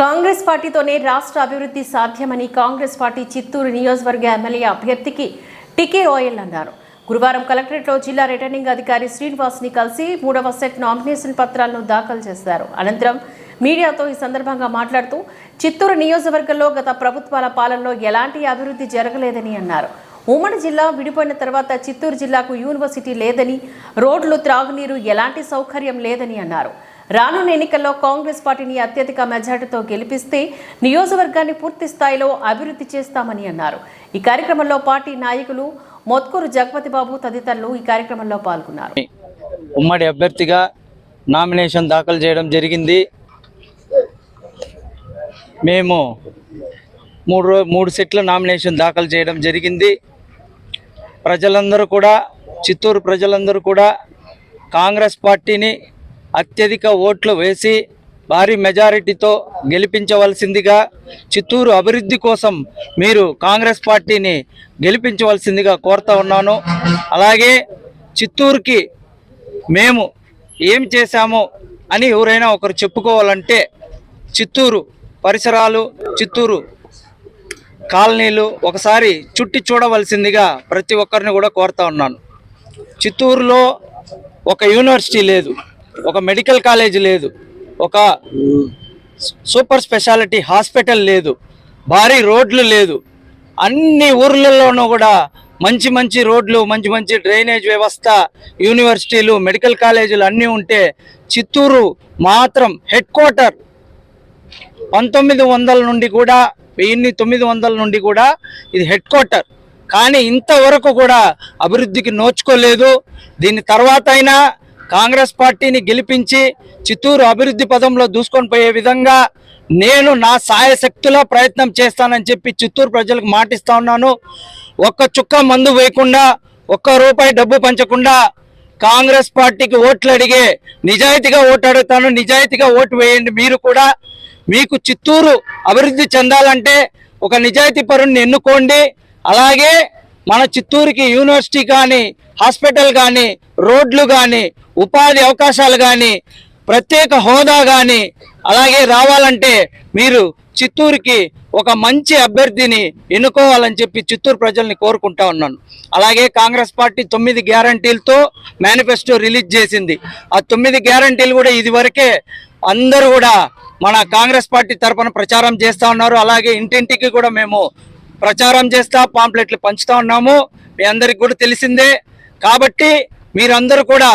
కాంగ్రెస్ పార్టీతోనే రాష్ట్ర అభివృద్ధి సాధ్యమని కాంగ్రెస్ పార్టీ చిత్తూరు నియోజకవర్గ ఎమ్మెల్యే అభ్యర్థికి టికే ఓయల్ అన్నారు. గురువారం కలెక్టరేట్లో జిల్లా రిటర్నింగ్ అధికారి శ్రీనివాస్ని కలిసి మూడవ సెట్ నామినేషన్ పత్రాలను దాఖలు చేశారు. అనంతరం మీడియాతో ఈ సందర్భంగా మాట్లాడుతూ చిత్తూరు నియోజకవర్గంలో గత ప్రభుత్వాల పాలనలో ఎలాంటి అభివృద్ధి జరగలేదని అన్నారు. ఉమ్మడి జిల్లా విడిపోయిన తర్వాత చిత్తూరు జిల్లాకు యూనివర్సిటీ లేదని రోడ్లు త్రాగునీరు ఎలాంటి సౌకర్యం లేదని అన్నారు. రానున్న ఎన్నికల్లో కాంగ్రెస్ పార్టీని అత్యధిక మెజార్టీతో గెలిపిస్తే నియోజకవర్గాన్ని పూర్తి స్థాయిలో అభివృద్ధి చేస్తామని అన్నారు. ఈ కార్యక్రమంలో పార్టీ నాయకులు మొత్కూరు జగపతి బాబు తదితరులు ఈ కార్యక్రమంలో పాల్గొన్నారు. ఉమ్మడి అభ్యర్థిగా నామినేషన్ దాఖలు చేయడం జరిగింది. మేము మూడు రో మూడు సెట్ల నామినేషన్ దాఖలు చేయడం జరిగింది. ప్రజలందరూ కూడా చిత్తూరు ప్రజలందరూ కూడా కాంగ్రెస్ పార్టీని అత్యధిక ఓట్లు వేసి భారీ మెజారిటీతో గెలిపించవలసిందిగా చిత్తూరు అభివృద్ధి కోసం మీరు కాంగ్రెస్ పార్టీని గెలిపించవలసిందిగా కోరుతా ఉన్నాను. అలాగే చిత్తూరుకి మేము ఏం చేశామో అని ఎవరైనా ఒకరు చెప్పుకోవాలంటే చిత్తూరు పరిసరాలు చిత్తూరు కాలనీలు ఒకసారి చుట్టి చూడవలసిందిగా ప్రతి ఒక్కరిని కూడా కోరుతా ఉన్నాను. చిత్తూరులో ఒక యూనివర్సిటీ లేదు. ఒక మెడికల్ కాలేజ్ లేదు. ఒక సూపర్ స్పెషాలిటీ హాస్పిటల్ లేదు. భారీ రోడ్లు లేదు. అన్ని ఊర్లలోనూ కూడా మంచి మంచి రోడ్లు మంచి మంచి డ్రైనేజ్ వ్యవస్థ యూనివర్సిటీలు మెడికల్ కాలేజీలు అన్నీ ఉంటే చిత్తూరు మాత్రం హెడ్ క్వార్టర్ పంతొమ్మిది వందల నుండి కూడా వెయ్యి తొమ్మిది వందల నుండి కూడా ఇది హెడ్ క్వార్టర్ కానీ ఇంతవరకు కూడా అభివృద్ధికి నోచుకోలేదు. దీని తర్వాత అయినా కాంగ్రెస్ పార్టీని గెలిపించి చిత్తూరు అభివృద్ధి పదంలో దూసుకొని పోయే విధంగా నేను నా సాయశక్తులా ప్రయత్నం చేస్తానని చెప్పి చిత్తూరు ప్రజలకు మాటిస్తా ఉన్నాను. ఒక్క చుక్క మందు వేయకుండా ఒక్క రూపాయి డబ్బు పంచకుండా కాంగ్రెస్ పార్టీకి ఓట్లు అడిగే నిజాయితీగా ఓటు అడుగుతాను. నిజాయితీగా ఓటు వేయండి. మీరు కూడా మీకు చిత్తూరు అభివృద్ధి చెందాలంటే ఒక నిజాయితీ పరుణ్ణి ఎన్నుకోండి. అలాగే మన చిత్తూరుకి యూనివర్సిటీ కానీ హాస్పిటల్ కానీ రోడ్లు కానీ ఉపాధి అవకాశాలు కానీ ప్రత్యేక హోదా కానీ అలాగే రావాలంటే మీరు చిత్తూరుకి ఒక మంచి అభ్యర్థిని ఎన్నుకోవాలని చెప్పి చిత్తూరు ప్రజల్ని కోరుకుంటా ఉన్నాను. అలాగే కాంగ్రెస్ పార్టీ తొమ్మిది గ్యారంటీలతో మేనిఫెస్టో రిలీజ్ చేసింది. ఆ తొమ్మిది గ్యారంటీలు కూడా ఇది వరకే అందరూ కూడా మన కాంగ్రెస్ పార్టీ తరఫున ప్రచారం చేస్తూ ఉన్నారు. అలాగే ఇంటింటికి కూడా మేము ప్రచారం చేస్తా పాంప్లెట్లు పంచుతా ఉన్నాము. మీ అందరికి కూడా తెలిసిందే. కాబట్టి మీరందరూ కూడా